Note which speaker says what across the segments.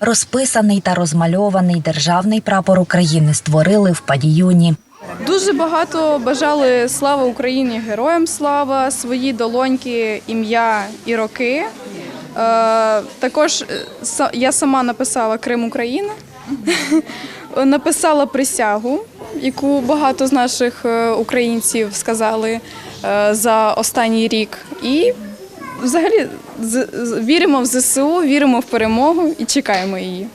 Speaker 1: Розписаний та розмальований державний прапор України створили в Падіюні.
Speaker 2: Дуже багато бажали слава Україні, героям слава, свої долоньки, ім'я і роки. Е, також е, я сама написала Крим Україна, написала присягу, яку багато з наших е, українців сказали е, за останній рік. І взагалі віримо в ЗСУ, віримо в перемогу і чекаємо її.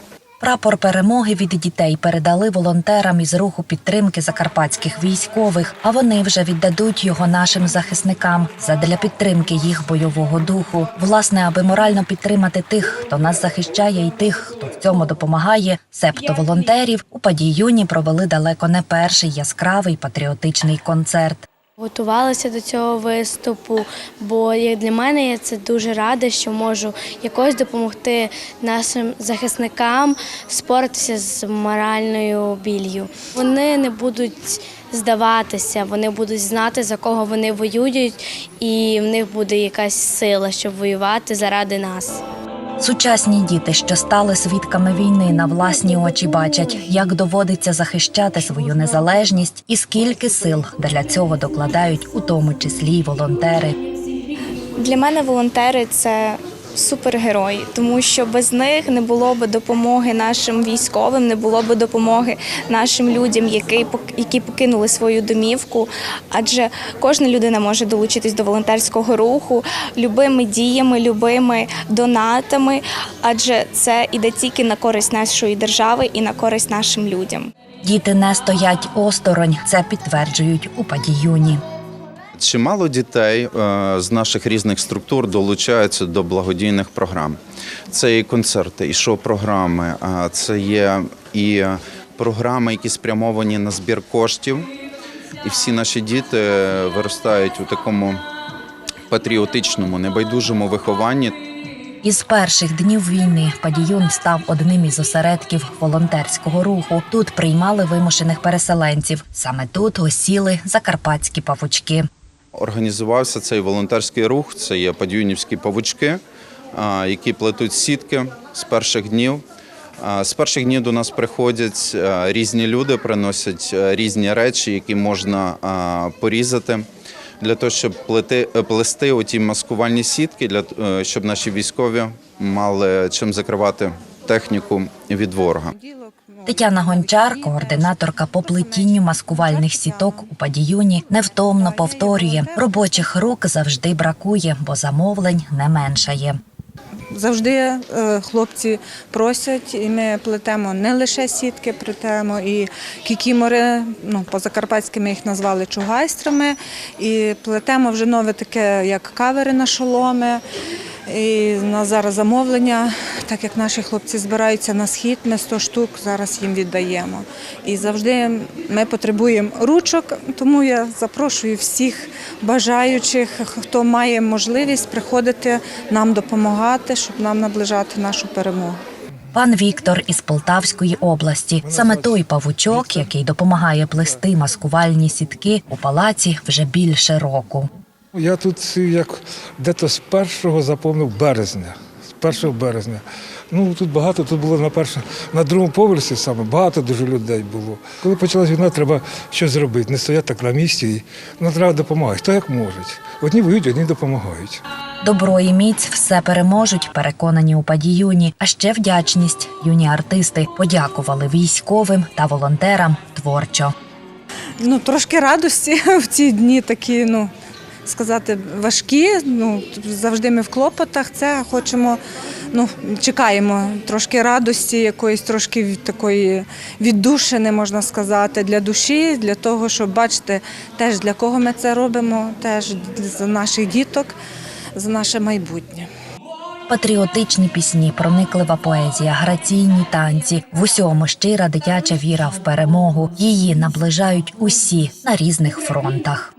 Speaker 1: Прапор перемоги від дітей передали волонтерам із руху підтримки закарпатських військових, а вони вже віддадуть його нашим захисникам задля підтримки їх бойового духу. Власне, аби морально підтримати тих, хто нас захищає, і тих, хто в цьому допомагає. Септо волонтерів у Падіюні провели далеко не перший яскравий патріотичний концерт.
Speaker 3: Готувалася до цього виступу, бо як для мене я це дуже рада, що можу якось допомогти нашим захисникам споратися з моральною біллю. Вони не будуть здаватися, вони будуть знати, за кого вони воюють, і в них буде якась сила, щоб воювати заради нас.
Speaker 1: Сучасні діти, що стали свідками війни, на власні очі бачать, як доводиться захищати свою незалежність і скільки сил для цього докладають, у тому числі й волонтери.
Speaker 4: Для мене волонтери це супергерої, тому що без них не було б допомоги нашим військовим, не було б допомоги нашим людям, які які покинули свою домівку. Адже кожна людина може долучитись до волонтерського руху любими діями, любими донатами, адже це іде тільки на користь нашої держави і на користь нашим людям.
Speaker 1: Діти не стоять осторонь, це підтверджують у падіюні.
Speaker 5: Чимало дітей е, з наших різних структур долучаються до благодійних програм. Це і концерти, і шоу-програми, це є і програми, які спрямовані на збір коштів. І всі наші діти виростають у такому патріотичному, небайдужому вихованні.
Speaker 1: Із перших днів війни Падіюн став одним із осередків волонтерського руху. Тут приймали вимушених переселенців. Саме тут осіли закарпатські павучки.
Speaker 5: Організувався цей волонтерський рух. Це є падюнівські павучки, які плетуть сітки з перших днів. З перших днів до нас приходять різні люди, приносять різні речі, які можна порізати для того, щоб плети, е, плести оті маскувальні сітки, для е, щоб наші військові мали чим закривати техніку від ворога.
Speaker 1: Тетяна Гончар, координаторка по плетінню маскувальних сіток у Падіюні, невтомно повторює: робочих рук завжди бракує, бо замовлень не меншає.
Speaker 6: Завжди е, хлопці просять, і ми плетемо не лише сітки, плетемо і кікімори, ну по-закарпатськи ми їх назвали чугайстрами, і плетемо вже нове таке, як кавери на шоломи. І на зараз замовлення, так як наші хлопці збираються на схід, ми 100 штук зараз їм віддаємо. І завжди ми потребуємо ручок, тому я запрошую всіх бажаючих, хто має можливість приходити нам допомагати, щоб нам наближати нашу перемогу.
Speaker 1: Пан Віктор із Полтавської області. Саме той павучок, який допомагає плести маскувальні сітки у палаці вже більше року.
Speaker 7: Я тут як дето з першого заповнив березня. З першого березня. Ну тут багато, тут було на першому, на другому поверсі саме багато дуже людей було. Коли почалась війна, треба щось зробити, не стояти так на місці. І, ну, треба допомагати. Хто як може. Одні воюють, одні допомагають.
Speaker 1: Добро і міць все переможуть, переконані у падіюні. А ще вдячність. Юні артисти подякували військовим та волонтерам творчо.
Speaker 6: Ну, трошки радості в ці дні такі, ну, сказати, важкі. Ну, завжди ми в клопотах. Це хочемо, ну, чекаємо трошки радості, якоїсь трошки такої віддушини, можна сказати, для душі, для того, щоб бачити теж для кого ми це робимо, теж за наших діток, за наше майбутнє.
Speaker 1: Патріотичні пісні, прониклива поезія, граційні танці в усьому щира дитяча віра в перемогу. Її наближають усі на різних фронтах.